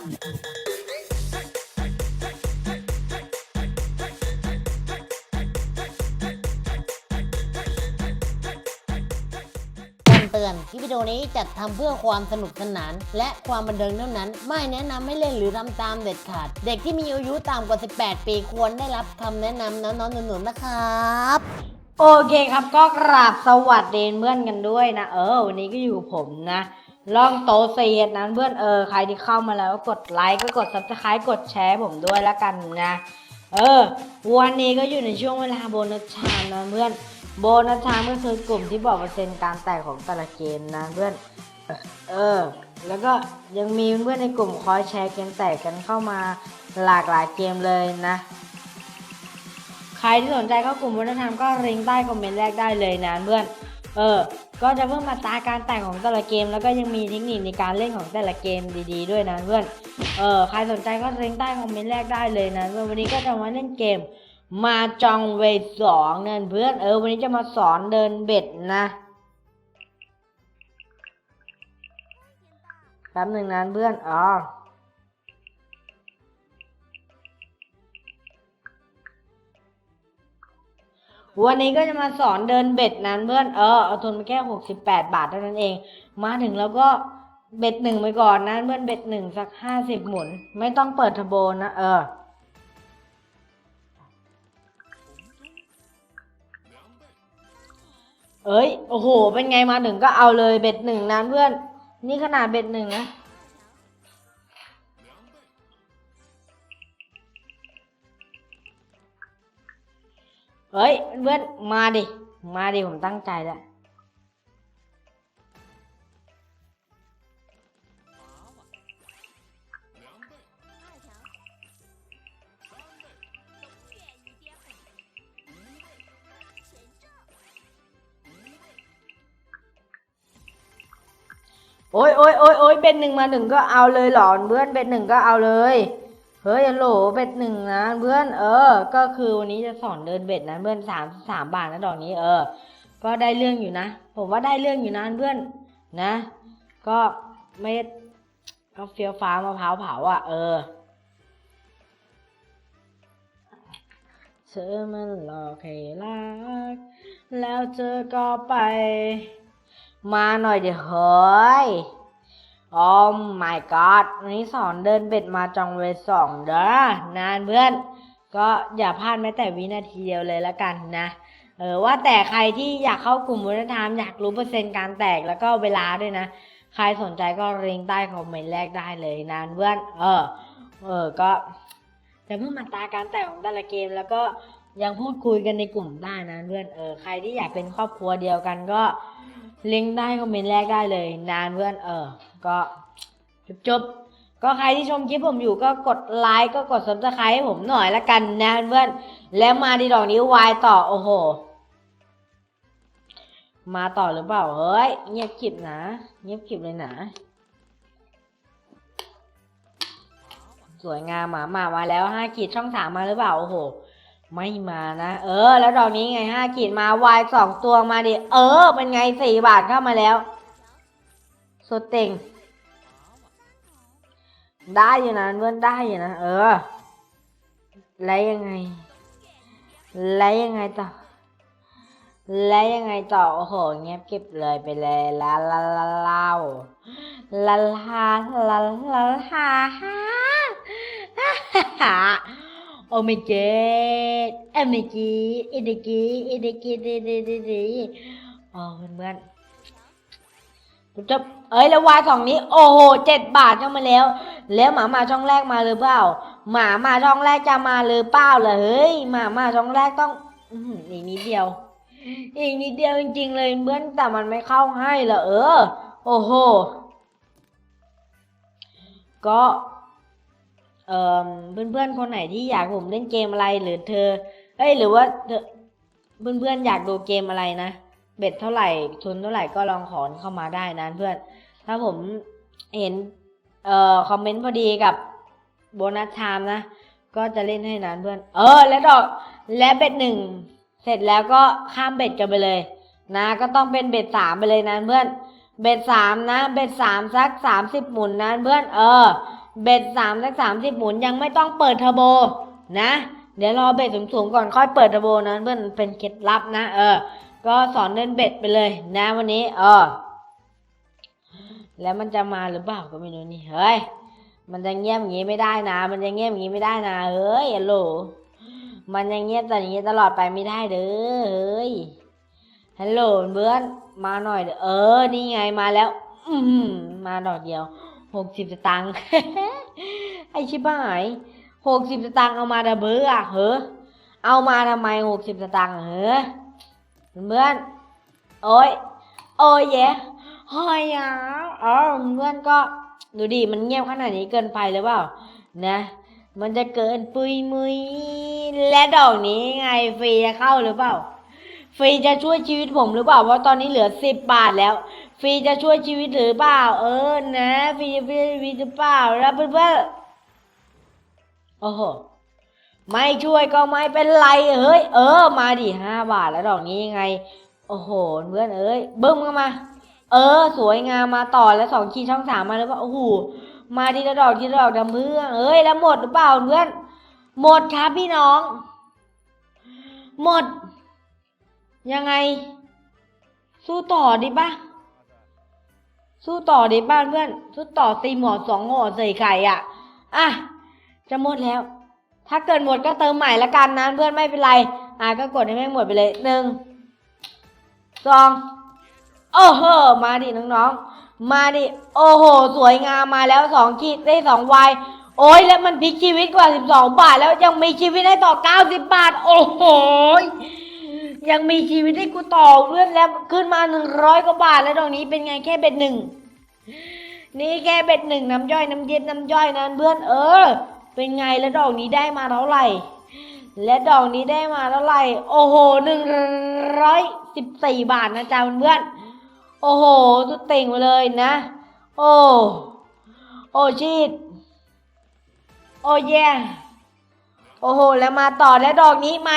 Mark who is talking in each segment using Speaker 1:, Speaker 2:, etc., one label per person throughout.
Speaker 1: คำเตือนคลิปวิดีโอนี้จัดทำเพื่อความสนุกสนาน และความบันเทิงเท่านั้น ไม่แนะนำให้เล่นหรือทำตามเด็ดขาด เด็กที่มีอายุต่ำกว่า 18 ปีควรได้รับคำแนะนำน้องๆหนูๆนะครับ
Speaker 2: โอเคครับก็กราบสวัสดีเพื่อนกันด้วยนะ เออวันนี้ก็อยู่กับผมนะ ล่องโตเซียนนะเพื่อนเออใครที่เข้ามาแล้วก็กดไลค์ก็กดซับสไครต์กดแชร์ผมด้วยแล้วกันนะเออ วันนี้ก็อยู่ในช่วงเวลาโบนัสชามนะเพื่อนโบนัสชามก็คือกลุ่มที่บอกเปอร์เซ็นต์การแตกของแต่ละเกมนะเพื่อนเออ แล้วก็ยังมีเพื่อนในกลุ่มคอยแชร์เกมแตกกันเข้ามาหลากหลายเกมเลยนะ ใครที่สนใจเข้ากลุ่มวัฒนธรรมก็ลิงใต้คอมเมนต์แรกได้เลยนะเพื่อน เออ ก็จะเพิ่มมาตราการแต่งของแต่ละเกม แล้วก็ยังมีเทคนิคในการเล่นของแต่ละเกมดี ๆ ด้วยนะเพื่อน เออ ใครสนใจก็เลิงใต้คอมเมนต์แรกได้เลยนะเพื่อนวันนี้ก็จะมาเล่นเกม มาจองเวทสองนั่นเพื่อน เออ วันนี้จะมาสอนเดินเบ็ดนะแป๊บหนึ่งนะเพื่อน อ๋อ วันนี้ก็จะมาสอนเดินเบ็ดนั้นเพื่อน เออเอาทุนมาแค่หกสิบแปดบาทเท่านั้นเอง มาถึงแล้วก็เบ็ดหนึ่งไปก่อนนะเพื่อนเบ็ดหนึ่งสักห้าสิบหมุน ไม่ต้องเปิดทอร์โบนะ เออ เอ้ย โอ้โห เป็นไงมาถึงก็เอาเลยเบ็ดหนึ่งนะเพื่อน นี่ขนาดเบ็ดหนึ่งนะ เฮ้ยเพื่อนมาดิ มาดิ ผมตั้งใจแล้ว โอ้ยโอ้ยโอ้ยโอ้ยเป็นหนึ่งมาหนึ่งก็เอาเลยเหรอเพื่อนเป็นหนึ่งก็เอาเลย เฮ้ยฮัลโหลเบ็ดหนึ่งนะเพื่อนเออ ก็คือวันนี้จะสอนเดินเบ็ดนะเพื่อนสามสามบาทนะดอกนี้เออ ก็ได้เรื่องอยู่นะ ผมว่าได้เรื่องอยู่นะเพื่อนนะ ก็ไม่ก็เฟียวฟ้ามะพร้าวเผาอะเออเธอมันหลอกให้รัก แล้วเธอก็ไป มาหน่อยเดี๋ยวเฮ้ย โอ้ my god วันนี้สอนเดินเบ็ดมาจองเวทสองเด้อนานเพื่อน ก็อย่าพลาดแม้แต่วินาทีเดียวเลยละกันนะ เออว่าแต่ใครที่อยากเข้ากลุ่มวัฒนธรรมอยากรู้เปอร์เซ็นต์การแตกแล้วก็เวลาด้วยนะ ใครสนใจก็ลิงใต้คอมเมนต์แรกได้เลยนานเพื่อน เออ เออ ก็จะเพิ่มมันตราการแตกของแต่ละเกม แล้วก็ยังพูดคุยกันในกลุ่มได้นะเพื่อน เออ ใครที่อยากเป็นครอบครัวเดียวกันก็ ลิงก์ใต้คอมเมนต์แรกได้เลย นานเพื่อนเออ ก็จบๆก็ใครที่ชมคลิปผมอยู่ก็กดไลค์ก็กด subscribe ให้ผมหน่อยละกันนะเพื่อน แล้วมาที่ดอกนี้วายต่อโอ้โห มาต่อหรือเปล่าเฮ้ยเงียบกิบนะ เงียบกิบเลยนะสวยงามหมามามาแล้วห้าขีดช่องสามมาหรือเปล่าโอ้โห ไม่มานะ เออ แล้วดอกนี้ไงห้าขีดมาวายสองตัวมาดิ เออ เป็นไงสี่บาทเข้ามาแล้วสุดเต็ง ได้อยู่นะเพื่อนได้อยู่นะ เออ แล้วยังไง แล้วยังไงต่อ แล้วยังไงต่อ โอ้โห เงียบเก็บเลยไปเลยลาลาลาลาลาลาลาลาฮาฮาฮา โอ้ไม่เจ็ดเอ้ไม่จีอีเดกีอีเดกีดีดีดีดีโอ้เพื่อนจบเอ้ยแล้ววายกล่องนี้ โอ้โหเจ็ดบาทเข้ามาแล้ว แล้วหมามาช่องแรกมาหรือเปล่า หมามาช่องแรกจะมาหรือเปล่าเล่ะเฮ้ยหมามาช่องแรกต้องอีกนิดเดียว อีกนิดเดียวจริงๆเลยเพื่อนแต่มันไม่เข้าให้เหรอเออ โอ้โหก็ เอ่อเพื่อนๆคนไหนที่อยากผมเล่นเกมอะไรหรือเธอเอ้ยหรือว่าเธอเพื่อนๆอยากดูเกมอะไรนะเบ็ดเท่าไหร่ทุนเท่าไหร่ก็ลองขอนเข้ามาได้นะเพื่อน ถ้าผมเห็นเอ่อคอมเมนต์พอดีกับโบนัสไทม์นะก็จะเล่นให้นานเพื่อน เออ แล้วดอกและเบ็ดหนึ่งเสร็จแล้วก็ข้ามเบ็ดกันไปเลย นะ ก็ต้องเป็นเบ็ดสามไปเลยนะเพื่อน เบ็ดสามนะ เบ็ดสามสักสามสิบหมุนนะเพื่อน เออ เบ็ดสามสักสามสิบหมุนยังไม่ต้องเปิดเทอร์โบนะ เดี๋ยวรอเบ็ดสูงๆก่อนค่อยเปิดเทอร์โบนะเพื่อนเป็นเคล็ดลับนะเออ ก็สอนเดินเบ็ดไปเลยนะวันนี้ เออ แล้วมันจะมาหรือเปล่าก็ไม่รู้นี่เฮ้ยมันจะเงียบอย่างนี้ไม่ได้นะ มันจะเงียบอย่างนี้ไม่ได้นะเฮ้ยฮัลโหลมันยังเงียบแต่อย่างนี้ตลอดไปไม่ได้เด้อเฮ้ยฮัลโหลเพื่อนมาหน่อยเด้อเออ นี่ไงมาแล้ว อือหือมาดอกเดียว หกสิบสตังค์ไอชิบหายหกสิบสตังค์เอามาดับเบิลอะเฮ้อเอามาทำไมหกสิบสตังค์เฮ้อเพื่อนโอ้ยโอ้ยแย่หอยอะอ๋อเพื่อนก็ดูดิมันเงียบขนาดนี้เกินไปหรือเปล่า นะ มันจะเกินปุยมุยและดอกนี้ไงฟรีจะเข้าหรือเปล่าฟรีจะช่วยชีวิตผมหรือเปล่าเพราะตอนนี้เหลือสิบบาทแล้ว ฟรีจะช่วยชีวิตหรือเปล่า เออ นะฟรีจะช่วยชีวิตหรือเปล่า แล้วเพื่อนๆโอ้โห ไม่ช่วยก็ไม่เป็นไร เฮ้ย เออ มาดิห้าบาทแล้วดอกนี้ยังไง โอ้โห เพื่อนเอ้ย เบึ้มเข้ามา เออ สวยงามมาต่อแล้วสองขีดช่องสามมาแล้วว่า โอ้โห มาทีละดอกทีละดอกดำเพื่อนเอ้ย แล้วหมดหรือเปล่าเพื่อน หมดครับพี่น้อง หมด ยังไง สู้ต่อดีปะ สู้ต่อดีป้านเพื่อน สู้ต่อตีหมอสองห่อใส่ไข่อะ อะ จะหมดแล้ว ถ้าเกิดหมดก็เติมใหม่ละกันนะเพื่อนไม่เป็นไร อะก็กดให้แม่งหมดไปเลยหนึ่งสองโอ้โห มาดิน้องๆ มาดิ โอ้โห สวยงามมาแล้วสองขีดได้สองวายโอ้ยแล้วมันพลิกชีวิตกว่าสิบสองบาท แล้วยังมีชีวิตให้ต่อเก้าสิบบาท โอ้โห ยังมีชีวิตให้กูต่อเลื่อนแล้วขึ้นมาหนึ่งร้อยกว่าบาทแล้วดอกนี้เป็นไงแค่เบ็ดหนึ่งนี่แค่เบ็ดหนึ่งน้ำย่อยน้ำเย็นน้ำย่อยนะเพื่อนเออ เป็นไงแล้วดอกนี้ได้มาเท่าไหร่ และดอกนี้ได้มาเท่าไหร่ โอ้โหหนึ่งร้อยสิบสี่บาทนะจ๊ะเพื่อนโอ้โหสุดเต่งไปเลยนะ โอ้ โอ้ชีดโอ้แย่ โอ้โห แล้วมาต่อแล้วดอกนี้มา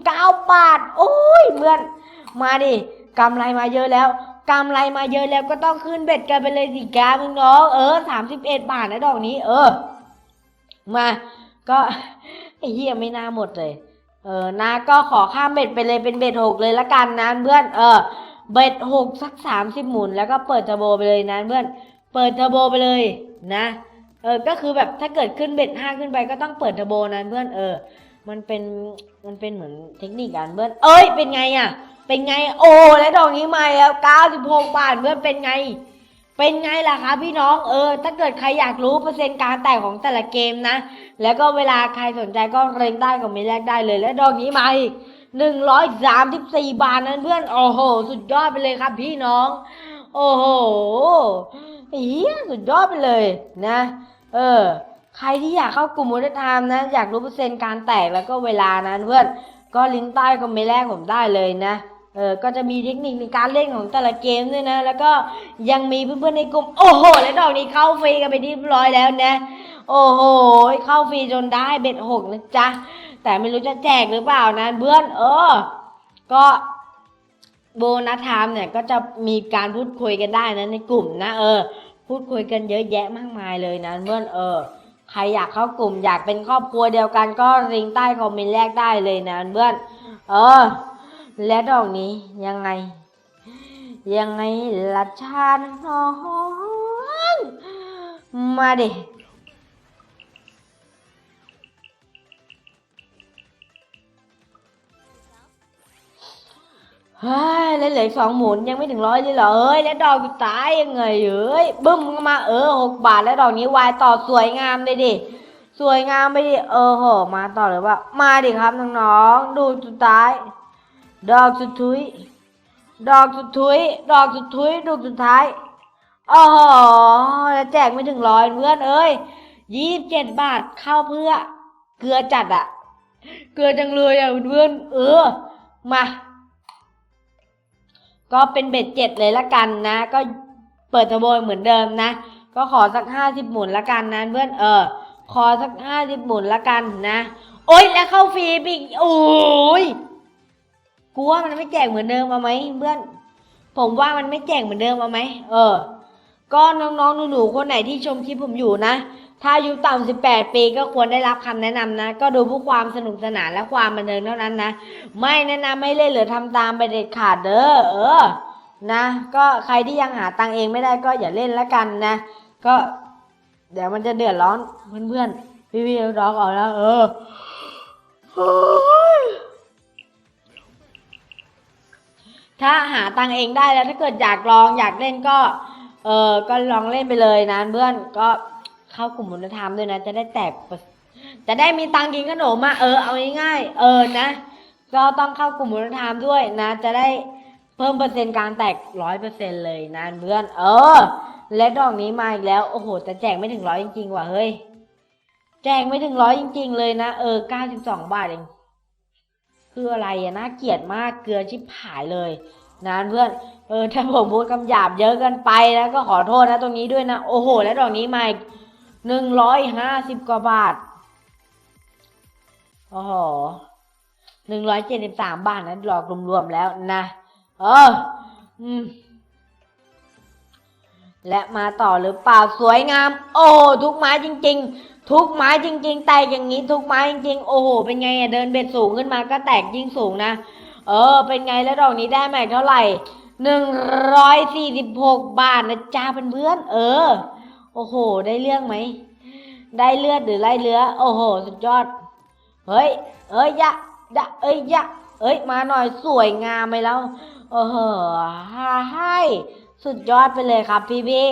Speaker 2: 29 บาท โอ้ยเพื่อน มาดิกำไรมาเยอะแล้วกำไรมาเยอะแล้วก็ต้องขึ้นเบ็ดกันไปเลยสิกามึงน้องเออ31บาทนะดอกนี้ เออ มา ก็ไอ้เหี้ยไม่น่าหมดเลย เออนะก็ขอข้ามเบ็ดไปเลยเป็นเบ็ดหกเลยละกันนะเพื่อน เออ เบ็ดหกสักสามสิบหมุน แล้วก็เปิดเทอร์โบไปเลยนะเพื่อน เปิดเทอร์โบไปเลยนะ เออ ก็คือแบบถ้าเกิดขึ้นเบ็ดห้าขึ้นไปก็ต้องเปิดเทอร์โบนะเพื่อนเออ มันเป็นมันเป็นเหมือนเทคนิคการเพื่อนเอ้ยเป็นไงอะ เป็นไงโอ้แล้วดอกนี้มาแล้วเก้าสิบหกบาทเพื่อนเป็นไง เป็นไงล่ะคะพี่น้องเออ ถ้าเกิดใครอยากรู้เปอร์เซ็นต์การแตกของแต่ละเกมนะ แล้วก็เวลาใครสนใจก็เร่งได้ก็ไม่แลกได้เลย และดอกนี้มาอีกหนึ่งร้อยสามสิบสี่บาทนั้นเพื่อนโอ้โห สุดยอดไปเลยครับพี่น้อง โอ้โหเฮียสุดยอดไปเลยนะ เออ ใครที่อยากเข้ากลุ่มมูลธรรมนะ อยากรู้เปอร์เซ็นต์การแตกแล้วก็เวลานะเพื่อนก็ลิงก์ใต้คอมเมนต์แรกผมได้เลยนะเออ ก็จะมีเทคนิคในการเล่นของแต่ละเกมด้วยนะ แล้วก็ยังมีเพื่อนๆในกลุ่ม โอ้โห และดอกนี้เข้าฟรีกันไปที่เรียบร้อยแล้วนะ โอ้โห เข้าฟรีจนได้เบ็ดหกนะจ๊ะ แต่ไม่รู้จะแจกหรือเปล่านะเพื่อน เออ ก็โบนัสไทม์เนี่ยก็จะมีการพูดคุยกันได้นะในกลุ่มนะ เออ พูดคุยกันเยอะแยะมากมายเลยนะเพื่อนเออใครอยากเข้ากลุ่มอยากเป็นครอบครัวเดียวกันก็ริงใต้คอมเมนต์แรกได้เลยนะเพื่อนเออ และดอกนี้ยังไง ยังไงละชาน้องมาดิ ฮ้ยแล้วเหลือสองหมุนยังไม่ถึงร้อยเลยเหรอเอ้ยแล้วดอกสุดท้ายยังไงเอ้ยบึ้มเข้ามาเออหกบาทแล้วดอกนี้วายต่อสวยงามเลยดิสวยงามไปดิเออโหมาต่อเลยว่า มาดิครับน้องๆดูสุดท้าย ดอกสุดทุยดอกสุดทุยดอกสุดทุยดอกสุดท้ายโอ้โหแล้วแจกไม่ถึงร้อยเพื่อนเอ้ยยี่สิบเจ็ดบาทเข้าเพื่อ เกลือจัดอะเกลือจังเลยอะเพื่อนเออมา ก็เป็นเบ็ดเจ็ดเลยละกันนะ ก็เปิดทอร์โบเหมือนเดิมนะ ก็ขอสักห้าสิบหมุนละกันนะเพื่อนเออ ขอสักห้าสิบหมุนละกันนะ โอ๊ยแล้วเข้าฟรีปอีกโอ้ยกูว่ามันไม่แจกเหมือนเดิมเอาไหมเพื่อน ผมว่ามันไม่แจกเหมือนเดิมเอาไหมเออ ก็น้องๆหนูๆคนไหนที่ชมคลิปผมอยู่นะ ถ้าอายุต่ำ 18 ปีก็ควรได้รับคำแนะนำนะ ก็ดูเพื่อความสนุกสนานและความบันเทิงเท่านั้นนะ ไม่แนะนำไม่เล่นหรือทำตามไปเด็ดขาดเด้อ เออ นะ ก็ใครที่ยังหาตังเองไม่ได้ก็อย่าเล่นละกันนะ ก็ เดี๋ยวมันจะเดือดร้อนเพื่อนๆ พี่ๆร้องออกแล้ว เออถ้าหาตังเองได้แล้วถ้าเกิดอยากลองอยากเล่นก็ เออก็ลองเล่นไปเลยนะเพื่อนก็ เข้ากลุ่มคุณธรรมด้วยนะ จะได้แตก จะได้มีตังกินขนมอะเออเอาง่ายๆเออนะ ก็ต้องเข้ากลุ่มคุณธรรมด้วยนะ จะได้เพิ่มเปอร์เซ็นต์การแตกร้อยเปอร์เซ็นต์เลยนะเพื่อน เออ และดอกนี้มาอีกแล้ว โอ้โหแต่แจกไม่ถึงร้อยจริงๆว่ะเฮ้ย แจกไม่ถึงร้อยจริง ๆ เลยนะ เออเก้าสิบสองบาทเอง คืออะไรอะน่าเกลียดมาก เกลือชิบหายเลยนะเพื่อน เออถ้าผมพูดคำหยาบเยอะเกันไปนะก็ขอโทษนะตรงนี้ด้วยนะ โอ้โห แล้วดอกนี้มาอีก หนึ่งร้อยห้าสิบกว่าบาท โอ้โหหนึ่งร้อยเจ็ดสิบสามบาทนะดอกรวมๆแล้วนะ เออ อืม และมาต่อหรือเปล่าสวยงาม โอ้โหทุกไม้จริง ๆ ทุกไม้จริง ๆ แตกอย่างนี้ ทุกไม้จริงๆ โอ้โห เป็นไงอะเดินเบ็ดสูงขึ้นมาก็แตกยิ่งสูงนะ เออ เป็นไงแล้วดอกนี้ได้แม็กเท่าไหร่หนึ่งร้อยสี่สิบหกบาทนะจ้าเพื่อนๆเออ โอ้โห ได้เรื่องไหม ได้เลือดหรือไล่เลือโอ้โห สุดยอด เฮ้ย เอ้ยยะยะเอ้ยยะ เอ้ย มาหน่อยสวยงามไหมแล้ว โอ้โหฮ่าให้สุดยอดไปเลยครับพี่พี่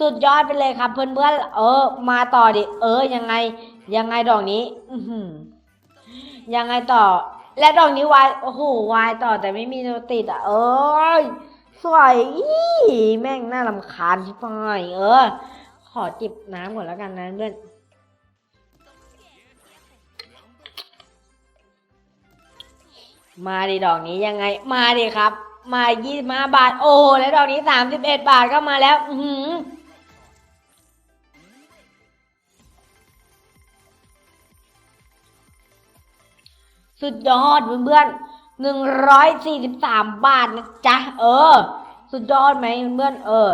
Speaker 2: สุดยอดไปเลยครับเพื่อนเพื่อนเออ มาต่อดิ เออ ยังไง ยังไงดอกนี้ อืยังไงต่อ และดอกนี้วาย โอ้โห วายต่อแต่ไม่มีโนติดอะ เอ้ยสวยอีแม่งน่ารำคาญชิบหายเออ ขอจิบน้ำก่อนแล้วกันนะเพื่อนมาดิดอกนี้ยังไง มาดิครับ มายี่สิบห้าบาท โอ้แล้วดอกนี้สามสิบเอ็ดบาทก็มาแล้วอืสุดยอดเพื่อนๆหนึ่งร้อยสี่สิบสามบาทนะจ๊ะ เออ สุดยอดไหมเพื่อนๆเออ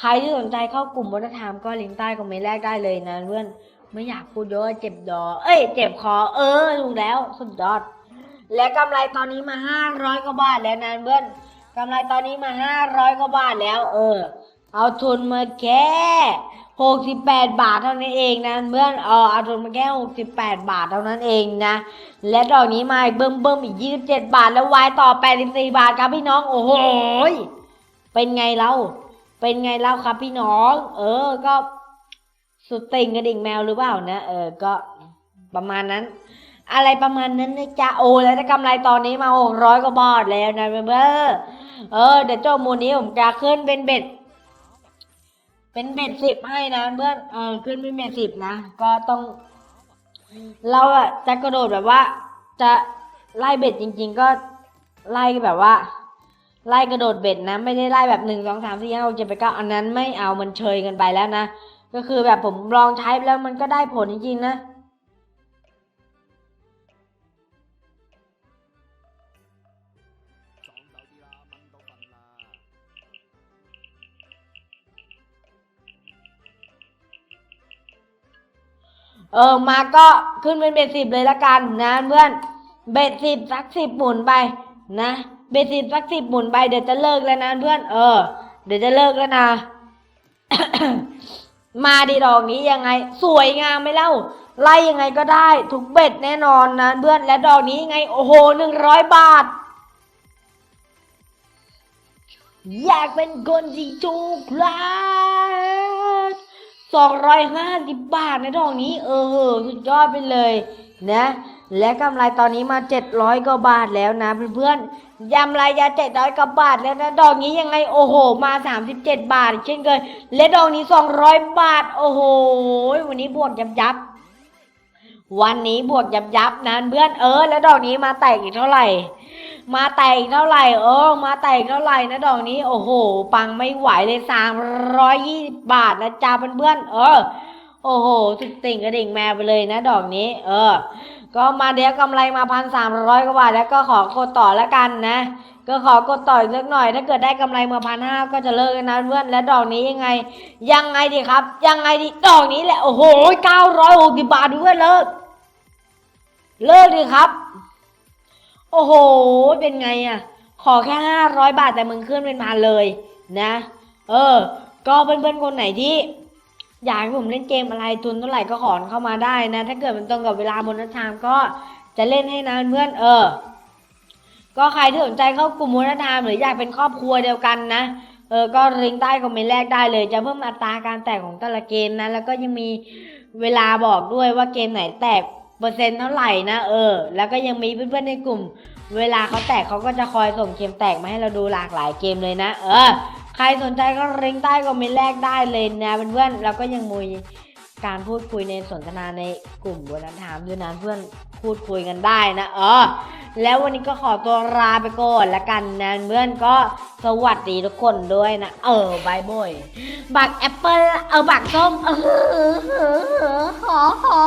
Speaker 2: ใครที่สนใจเข้ากลุ่มวัฒนธรรมก็ลิงก์ใต้คอมเมนต์แรกได้เลยนะเพื่อนไม่อยากพูดเยอะเจ็บดอ เอ้ย เจ็บคอ เออถูกแล้วสุดยอด และกำไรตอนนี้มาห้าร้อยกว่าบาทแล้วนะเพื่อนกำไรตอนนี้มาห้าร้อยกว่าบาทแล้ว เออ เอาทุนมาแค่หกสิบแปดบาทเท่านั้นเองนะเพื่อนเออเอาทุนมาแค่หกสิบแปดบาทเท่านั้นเองนะ และดอกนี้มาอีกเบิ่มเบิ่มอีกยี่สิบเจ็ดบาทแล้ววายต่อแปดสิบสี่บาทครับพี่น้อง โอ้โหเป็นไงเรา เป็นไงเล่าครับพี่น้อง เออ ก็สุดติ่งกระดิ่งแมวหรือเปล่านะ เออ ก็ประมาณนั้น อะไรประมาณนั้นนะจ๊ะโอ้แล้วได้กำไรตอนนี้มาหกร้อยกว่าบาทแล้วนะเพื่อนๆเออ เดี๋ยวเจ้ามูนี้ผมจะขึ้นเป็นเบ็ด เป็นเบ็ดสิบให้นะเพื่อน เออ ขึ้นเป็นเบ็ดสิบนะ ก็ต้อง เราอะจะกระโดดแบบว่า จะไล่เบ็ดจริง ๆ ก็ไล่แบบว่า ไล่กระโดดเบ็ดนะ ไม่ได้ไล่แบบหนึ่งสองสามสี่ห้าหกเจ็ดแปดเก้าอันนั้นไม่เอามันเชยกันไปแล้วนะ ก็คือแบบผมลองใช้แล้วมันก็ได้ผลจริงๆนะเออมาก็ขึ้นเป็นเบ็ดสิบเลยละกันนะเพื่อนเบ็ดสิบสักสิบหมุนไปนะ เบสิบสักสิบหมุนไปเดี๋ยวจะเลิกแล้วนะเพื่อน เออ เดี๋ยวจะเลิกแล้วนะ มาดีดอกนี้ยังไง สวยงามไหมเล่า ไล่ยังไงก็ได้ทุกเบ็ดแน่นอนนะเพื่อนและดอกนี้ยังไง โอ้โหหนึ่งร้อยบาท อยากเป็นคนที่ถูกรักสองร้อยห้าสิบบาทในดอกนี้ เออสุดยอดไปเลย นะ และกำไรตอนนี้มาเจ็ดร้อยกว่าบาทแล้วนะเพื่อนๆ ยำไรยาเจ็ดร้อยกว่าบาทแล้วนะดอกนี้ยังไงโอ้โห มาสามสิบเจ็ดบาท เช่นเคยและดอกนี้สองร้อยบาท โอ้โห วันนี้บวกยับยับ วันนี้บวกยับยับนะเพื่อนเออ แล้วดอกนี้มาแตกอีกเท่าไหร่ มาแตกเท่าไหร่เออ มาแตกเท่าไหร่นะดอกนี้ โอ้โห ปังไม่ไหวเลยสามร้อยยี่สิบบาทนะจ๊ะเพื่อนเออ โอ้โหสุดติ่งกระดิ่งแมวไปเลยนะดอกนี้ เออ ก็มาเดี๋ยวกำไรมาพันสามร้อยกว่าบาทแล้วก็ขอกดต่อแล้วกันนะ ก็ขอกดต่ออีกสักหน่อย ถ้าเกิดได้กำไรมาพันห้าก็จะเลิกนะเพื่อนและดอกนี้ยังไง ยังไงดีครับ ยังไงดีดอกนี้แหละโอ้โหเก้าร้อยหกสิบบาทด้วยเลิก เลิกดีครับ โอ้โห เป็นไงอะขอแค่ห้าร้อยบาทแต่มึงขึ้นเป็นพันเลยนะ เออ ก็เพื่อนๆคนไหนที่ อยากให้ผมเล่นเกมอะไรทุนเท่าไหร่ก็ขอนเข้ามาได้นะ ถ้าเกิดมันตรงกับเวลาบนนัทามก็จะเล่นให้นะเพื่อนเออ ก็ใครที่สนใจเข้ากลุ่มมูลธรรมหรืออยากเป็นครอบครัวเดียวกันนะเออก็ลิงก์ใต้คอมเมนต์แรกได้เลย จะเพิ่มอัตราการแตกของแต่ละเกมนะ แล้วก็ยังมีเวลาบอกด้วยว่าเกมไหนแตกเปอร์เซ็นต์เท่าไหร่นะเออ แล้วก็ยังมีเพื่อนๆในกลุ่ม เวลาเขาแตกเขาก็จะคอยส่งเกมแตกมาให้เราดูหลากหลายเกมเลยนะ เออ ใครสนใจก็ลิงใต้คอมเมนต์แรกได้เลยนะเพื่อนๆแล้วก็ยังมีการพูดคุยในสนทนาในกลุ่มวันนั้นถามด้วยนะเพื่อนพูดคุยกันได้นะเออแล้ววันนี้ก็ขอตัวลาไปก่อนละกันนะเพื่อนก็สวัสดีทุกคนด้วยนะ เออบายบอยบักแอปเปิลเออบักส้มเออหอหอ